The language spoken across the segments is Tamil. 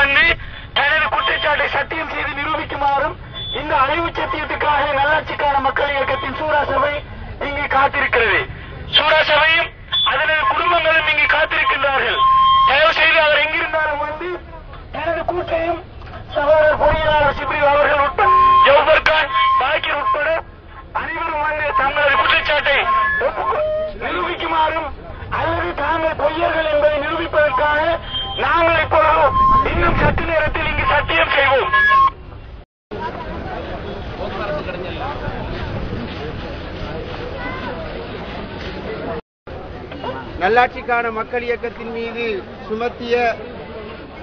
வந்து தனது குற்றச்சாட்டை சத்தியம் செய்து நிரூபிக்குமாறும் இந்த அறிவு சத்தியத்துக்காக நல்லாட்சிக்கான மக்கள் இயக்கத்தின் சூரா சபை இங்கு காத்திருக்கிறது. சூரா சபையும் அதனது குடும்பங்களும் இங்கு காத்திருக்கின்றார்கள். தயவு செய்து அவர் எங்கிருந்தாலும் வந்து தனது கூட்டையும் சகோதரர் பொறியியலாளர் சிப்ரி அவர்கள் உட்பட ஜவுபர் கான் பாக்கிர் உட்பட அனைவரும் வந்து தங்களது குற்றச்சாட்டை நிரூபிக்குமாறும் அல்லது தாங்கள் பொய்யர்கள் என்பதை நிரூபிப்பதற்காக நாங்கள் இப்போது இன்னும் சற்று நேரத்தில் இங்கு சத்தியம் செய்வோம். நல்லாட்சிக்கான மக்கள் இயக்கத்தின் மீது சுமத்திய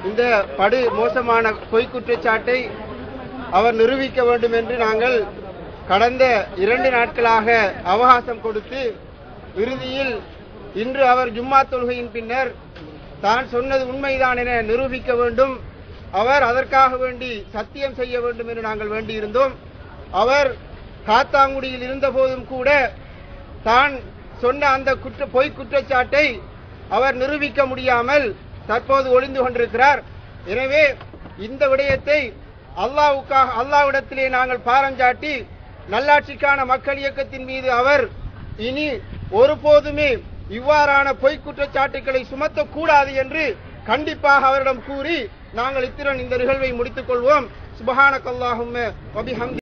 இந்த படு மோசமான பொய் குற்றச்சாட்டை அவர் நிரூபிக்க வேண்டும் என்று நாங்கள் கடந்த இரண்டு நாட்களாக அவகாசம் கொடுத்து இறுதியில் இன்று அவர் ஜும்மா தொழுகையின் பின்னர் தான் சொன்னது உண்மைதான் என நிரூபிக்க வேண்டும். அவர் அதற்காக வேண்டி சத்தியம் செய்ய வேண்டும் என்று நாங்கள் வேண்டியிருந்தோம். அவர் காத்தாங்குடியில் இருந்தபோதும் கூட தான் சொன்ன அந்த குற்ற பொய் குற்றச்சாட்டை அவர் நிரூபிக்க முடியாமல் தற்போது ஒளிந்து கொண்டிருக்கிறார். எனவே இந்த விடயத்தை அல்லாவுக்காக அல்லாவிடத்திலே நாங்கள் பாரஞ்சாட்டி நல்லாட்சிக்கான மக்கள் இயக்கத்தின் மீது அவர் இனி ஒருபோதுமே இவ்வாறான பொய் குற்றச்சாட்டுகளை சுமத்தக்கூடாது என்று கண்டிப்பாக அவரிடம் கூறி நாங்கள் இத்திரன் இந்த நிகழ்வை முடித்துக் கொள்வோம். சுபஹானக்கல்லாஹும்ம வபிஹம்தி